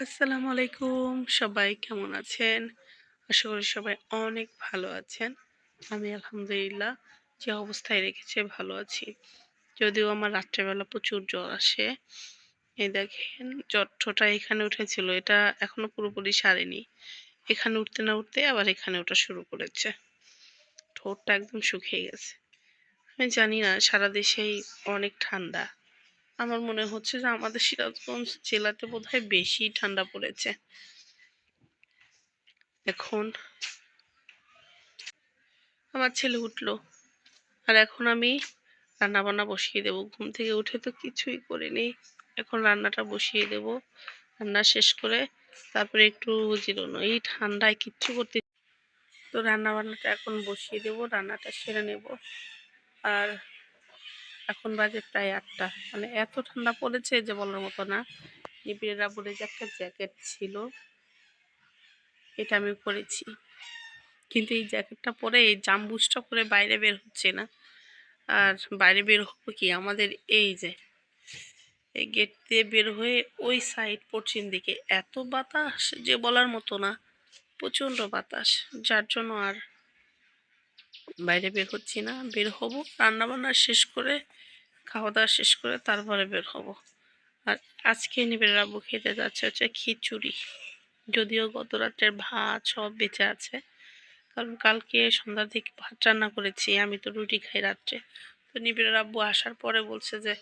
আসসালামু আলাইকুম। সবাই কেমন আছেন? আশা করি সবাই অনেক ভালো আছেন। আমি আলহামদুলিল্লাহ যে অবস্থায় রেখেছে ভালো আছি। যদিও আমার রাত্রেবেলা প্রচুর জ্বর আসে। এই দেখেন, জ্বরটা এখানে উঠেছিল। এটা এখনও পুরোপুরি সারেনি। এখানে উঠতে না উঠতে আবার এখানে ওঠা শুরু করেছে। ঠোঁটটা একদম শুকিয়ে গেছে। আমি জানি না, সারা দেশেই অনেক ঠান্ডা। আমার মনে হচ্ছে যে আমাদের সিরাজগঞ্জ জেলাতে বোধহয় বেশি ঠান্ডা পড়েছে। এখন আমার ছেলে উঠল। আর এখন আমি রান্না বান্না বসিয়ে দেবো। ঘুম থেকে উঠে তো কিছুই করিনি। এখন রান্নাটা বসিয়ে দেব। রান্না শেষ করে তারপরে একটু জিরোনো এই ঠান্ডায় কিচ্ছু করতে তো রান্না বান্নাটা এখন বসিয়ে দেব, রান্নাটা সেরে নেব। আর এখন বাজে প্রায় আটটা। মানে এত ঠান্ডা পড়েছে যে বলার মতো না। নিবিড়েরা বলে যে একটা জ্যাকেট ছিল। এটা আমি পরেছি। কিন্তু এই জ্যাকেটটা পরে, এই জাম্বুসটা পরে বাইরে বের হচ্ছে না। আর বাইরে বের হব কি? আমাদের এই যে, এই গেট দিয়ে বের হয়ে ওই সাইড পশ্চিম দিকে এত বাতাস যে বলার মতো না। প্রচণ্ড বাতাস। যার জন্য আর বাইরে বের হচ্ছি না। বের হব, রান্নাবান্না শেষ করে খাওয়া দাওয়া শেষ করে তারপরে বের হব। আর আজকে নিবের রাবু খেতে যাচ্ছে হচ্ছে খিচুড়ি। যদিও গত রাত্রের ভাত সব বেঁচে আছে, কারণ কালকে সন্ধ্যার দিকে ভাত রান্না করেছি, আমি তো রুটি খাই রাত্রে। তো নিবিড় আব্বু আসার পরে বলছে যে,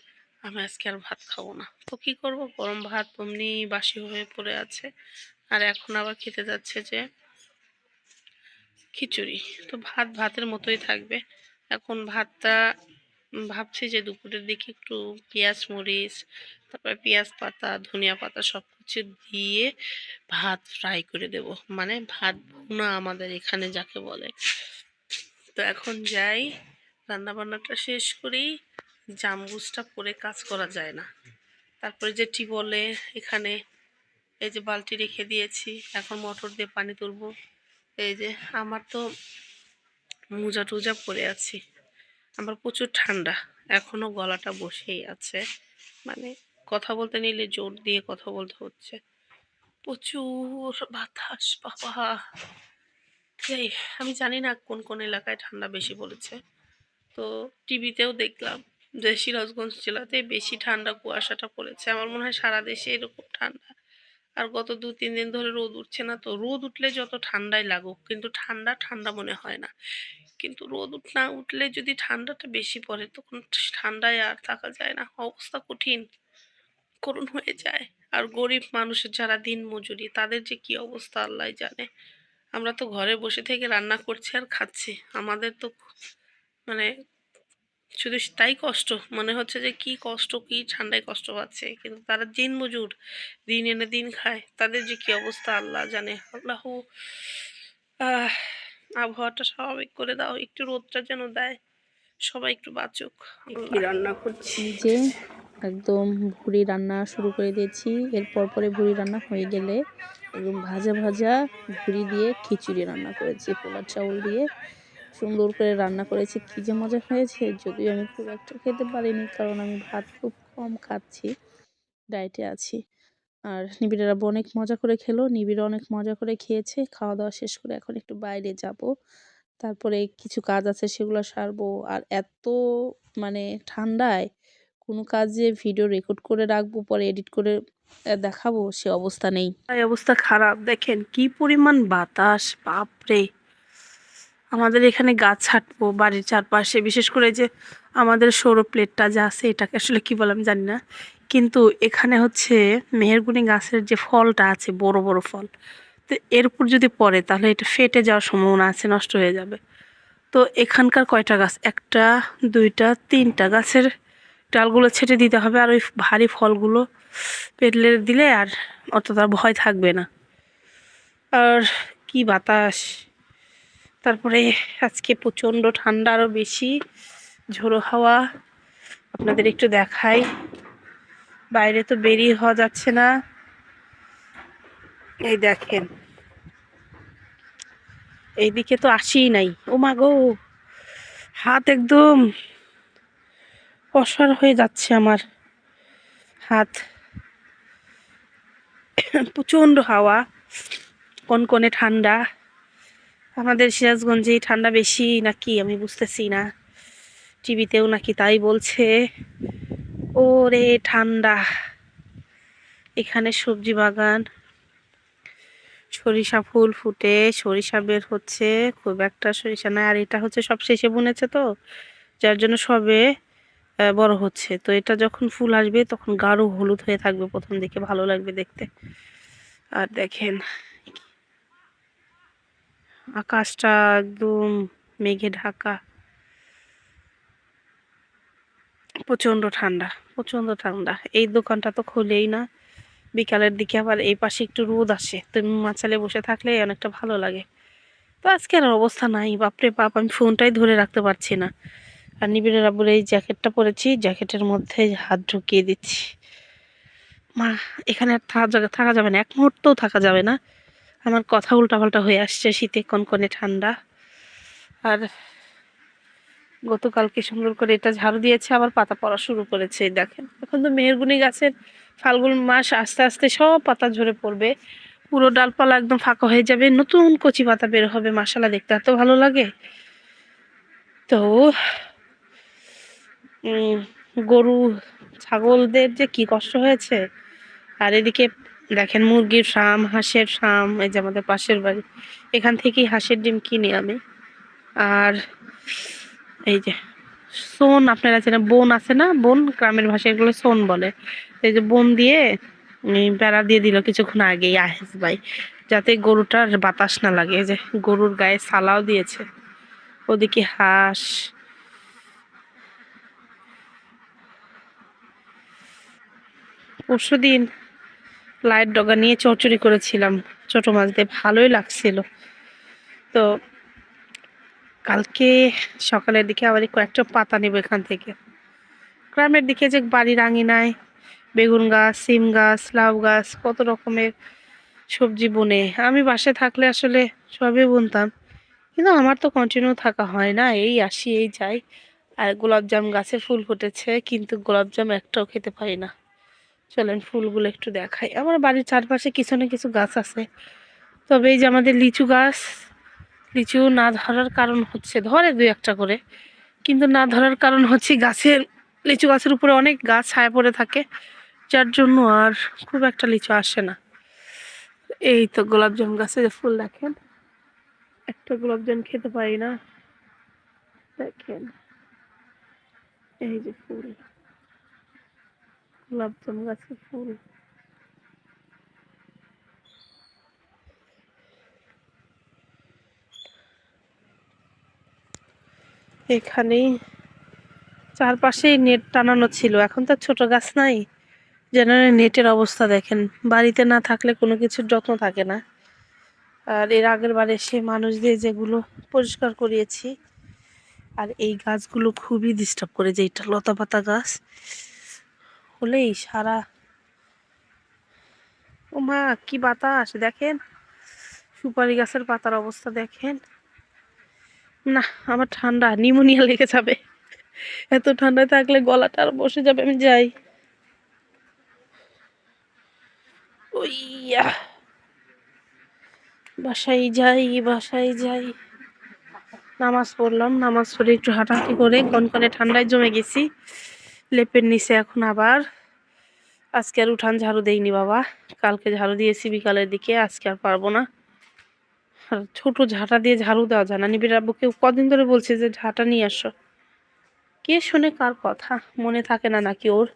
আমি আজকে আর ভাত খাব না। তো কী করব? গরম ভাত অমনি বাসি হয়ে পড়ে আছে। আর এখন আবার খেতে যাচ্ছে যে খিচুড়ি। তো ভাত ভাতের মতোই থাকবে। এখন ভাতটা ভাবছি যে দুপুরের দিকে একটু পেঁয়াজ মরিচ, তারপরে পেঁয়াজ পাতা, ধনিয়া পাতা সব কিছু দিয়ে ভাত ফ্রাই করে দেব। মানে ভাত ভুনা আমাদের এখানে যাকে বলে। তো এখন যাই, রান্নাবান্নাটা শেষ করি জামবুজটা পরে কাজ করা যায় না। তারপরে যে টিবলে এখানে এই যে বালতি রেখে দিয়েছি, এখন মোটর দিয়ে পানি তুলব। এই যে আমার তো মোজা টুজা পরে আছি। আমার প্রচুর ঠান্ডা। এখনও গলাটা বসেই আছে। মানে কথা বলতে নিলে জোর দিয়ে কথা বলতে হচ্ছে। প্রচুর বাতাস, বাবা। যাই আমি জানি না কোন কোন এলাকায় ঠান্ডা বেশি পড়েছে। তো টিভিতেও দেখলাম যে সিরাজগঞ্জ জেলাতে বেশি ঠান্ডা কুয়াশাটা পড়েছে। আমার মনে হয় সারা দেশে এরকম ঠান্ডা। আর গত দু, তিন দিন ধরে রোদ উঠছে না তো। রোদ উঠলে যত ঠান্ডাই লাগুক, কিন্তু ঠান্ডা ঠান্ডা মনে হয় না। কিন্তু রোদ উঠ, না উঠলে যদি ঠান্ডাটা বেশি পড়ে তখন ঠান্ডায় আর থাকা যায় না। অবস্থা কঠিন। করুণ হয়ে যায়। আর গরিব মানুষের যারা দিন মজুরি তাদের যে কি অবস্থা আল্লাহ জানে। আমরা তো ঘরে বসে থেকে রান্না করছি আর খাচ্ছি। আমাদের তো মানে শুধু তাই কষ্ট। মনে হচ্ছে যে কি কষ্ট, কি ঠান্ডায় কষ্ট পাচ্ছে। কিন্তু তারা দিন মজুর দিন এনে দিন খায়। তাদের যে কি অবস্থা আল্লাহ জানে। আল্লাহ আবহাওয়াটা স্বাভাবিক করে দাও একটু রোদটা যেন দেয় সবাই একটু বাঁচুক। কি রান্না করছি? যে একদম ভুড়ি রান্না শুরু করে দিয়েছি এরপর পরে ভুড়ি রান্না হয়ে গেলে একদম ভাজা ভাজা ভুড়ি দিয়ে খিচুড়ি রান্না করেছি পোলার চাউল দিয়ে সুন্দর করে রান্না করেছি। কী যে মজা হয়েছে যদিও আমি খুব একটা খেতে পারিনি কারণ আমি ভাত খুব কম খাচ্ছি ডায়েটে আছি। আর নিবিড়েরা অনেক মজা করে খেলো। নিবিড় অনেক মজা করে খেয়েছে। খাওয়া দাওয়া শেষ করে এখন একটু বাইরে যাব। তারপরে কিছু কাজ আছে সেগুলো সারবো। আর এত মানে ঠান্ডায় কোনো কাজে ভিডিও রেকর্ড করে রাখব, পরে এডিট করে দেখাবো, সে অবস্থা নেই। এই অবস্থা খারাপ। দেখেন কি পরিমাণ বাতাস, বাপরে! আমাদের এখানে গাছ ছাটবো বাড়ির চারপাশে। বিশেষ করে যে আমাদের সৌর প্লেটটা যা আছে, এটাকে আসলে কি বলে আমি জানি না। কিন্তু এখানে হচ্ছে মেহেরগুনি গাছের যে ফলটা আছে, বড় বড় ফল, তো এর উপর যদি পড়ে, তাহলে এটা ফেটে যাওয়ার সম্ভাবনা আছে, নষ্ট হয়ে যাবে। তো এখানকার কয়টা গাছ? একটা, দুইটা, তিনটা গাছের ডালগুলো ছেটে দিতে হবে, আর ওই ভারী ফলগুলো পেটলে দিলে আর অতটা ভয় থাকবে না। আর কি বাতাস? তারপরে আজকে প্রচণ্ড ঠান্ডা আরও বেশি। ঝোড়ো হাওয়া আপনাদের একটু দেখাই। বাইরে তো বেরিয়ে হওয়া যাচ্ছে না। এই দেখেন। এইদিকে তো আসিই নাই। ও মা গো, হাত একদম অসার হয়ে যাচ্ছে আমার। হাত। প্রচণ্ড হাওয়া। কোন কনকনে ঠান্ডা? আমাদের সিরাজগঞ্জেই ঠান্ডা বেশি নাকি? আমি বুঝতেছি না। টিভিতেও নাকি তাই বলছে। ওরে ঠান্ডা। এখানে সবজি বাগান। সরিষা ফুল ফুটে, সরিষা বের হচ্ছে, খুব একটা সরিষা নয় আর এটা হচ্ছে সব শেষে বুনেছে তো, যার জন্য সবে বড় হচ্ছে। তো এটা যখন ফুল আসবে, তখন গাঢ় হলুদ হয়ে থাকবে প্রথম দিকে, ভালো লাগবে দেখতে। আর দেখেন, আকাশটা একদম মেঘে ঢাকা। প্রচণ্ড ঠান্ডা প্রচণ্ড ঠান্ডা। এই দোকানটা তো খোলেই না। বিকালের দিকে আবার এই পাশে একটু রোদ আসে। তো মাচালে বসে থাকলে অনেকটা ভালো লাগে। তো আজকে আর অবস্থা নাই। বাপরে বাপ, আমি ফোনটাই ধরে রাখতে পারছি না। আর নিবিড়ের আব্বুর এই জ্যাকেটটা পরেছি। জ্যাকেটের মধ্যে হাত ঢুকিয়ে দিচ্ছি। মা, এখানে আর থাকা যাবে না। এক মুহূর্তও থাকা যাবে না। আমার কথা উল্টাপাল্টা হয়ে আসছে শীতে কনকনে ঠান্ডা। আর গতকালকে সুন্দর করে এটা ঝাড়ু দিয়েছে, আবার পাতা পড়া শুরু করেছে দেখেন। এখন তো মেহেরগুনি গাছের ফাল্গুন মাস আস্তে আস্তে সব পাতা ঝরে পড়বে, পুরো ডালপালা একদম ফাঁকা হয়ে যাবে, নতুন কচি পাতা বের হবে মাসালা দেখতে এত ভালো লাগে। তো গরু, ছাগলদের যে কি কষ্ট হয়েছে, আর এদিকে দেখেন মুরগির ফার্ম, হাঁসের ফার্ম, এই যে আমাদের পাশের বাড়ি, এখান থেকেই হাঁসের ডিম কিনি আমি। আর এই যে, সোন আপনারা চেনেন, বোন আছে না? বোন গ্রামের ভাষায় এগুলো সোন বলে। এই যে বোন দিয়ে বেড়া দিয়ে দিল কিছুক্ষণ আগেই আহেজ ভাই, যাতে গরুটার বাতাস না লাগে। যে গরুর গায়ে সালাও দিয়েছে। ওদিকে হাঁস। পরশু দিন লাইট ডগা নিয়ে চচ্চড়ি করেছিলাম। ছোট মাছ দিয়ে ভালোই লাগছিল। তো কালকে সকালের দিকে আবার কয়েকটা পাতা নেব এখান থেকে। গ্রামের দিকে যে বাড়ির আঙিনায় বেগুন গাছ, সিম গাছ, লাউ গাছ, কত রকমের সবজি বনে। আমি বাসে থাকলে আসলে সবই বুনতাম, কিন্তু আমার তো কন্টিনিউ থাকা হয় না। এই আসি, এই যাই। আর গোলাপজাম গাছে ফুল ফুটেছে, কিন্তু গোলাপজাম একটাও খেতে পারি না। চলেন ফুলগুলো একটু দেখাই। আমার বাড়ির চারপাশে কিছু না কিছু গাছ আছে। তবে এই যে আমাদের লিচু গাছ লিচু না ধরার কারণ হচ্ছে, ধরে দু একটা করে, কিন্তু না ধরার কারণ হচ্ছে গাছের, লিচু গাছের উপরে অনেক গাছ ছায়া পড়ে থাকে, যার জন্য আর খুব একটা লিচু আসে না। এই তো গোলাপজাম গাছে যে ফুল দেখেন, একটা গোলাপজাম খেতে পারি না। দেখেন, এই যে ফুল, গোলাপজাম গাছের ফুল। এখানেই। চারপাশেই নেট টানানো ছিল, এখন তো ছোট গাছ নাই। যেন নেটের অবস্থা দেখেন, বাড়িতে না থাকলে কোনো কিছুর যত্ন থাকে না। আর এর আগের বার এসে মানুষ দিয়ে যেগুলো পরিষ্কার করিয়েছি, আর এই গাছগুলো খুবই ডিস্টার্ব করে যে এটা লতা পাতা গাছ। হলেই সারা ও মা কি বাতাস, দেখেন? সুপারি গাছের পাতার অবস্থা দেখেন। না, আমার ঠান্ডা নিউমোনিয়া লেগে যাবে। এত ঠান্ডায় থাকলে গলাটা আর বসে যাবে, আমি যাই। ওইয়া। বাসায় যাই বাসায় যাই। নামাজ পড়লাম, নামাজ পড়ে একটু হাঁটাহাঁটি করে কনকনে ঠান্ডায় জমে গেছি, লেপের নিচে এখন আবার। আজকে আর উঠান ঝাড়ু দেইনি বাবা, কালকে ঝাড়ু দিয়েছি বিকালের দিকে, আজকে আর পারব না। আর ছোট ঝাঁটা দিয়ে ঝাড়ু দেওয়া যায় না। নিবিড় আব্বুকে কদিন ধরে বলছে যে ঝাঁটা নিয়ে আসো। কে শোনে কার কথা? মনে থাকে না নাকি ওর?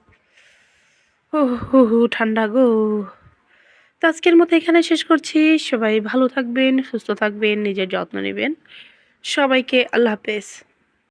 হু হু, ঠান্ডা গো। তো আজকের মতো এখানে শেষ করছি। সবাই ভালো থাকবেন, সুস্থ থাকবেন, নিজের যত্ন নেবেন। সবাইকে আল্লাহ হাফেজ।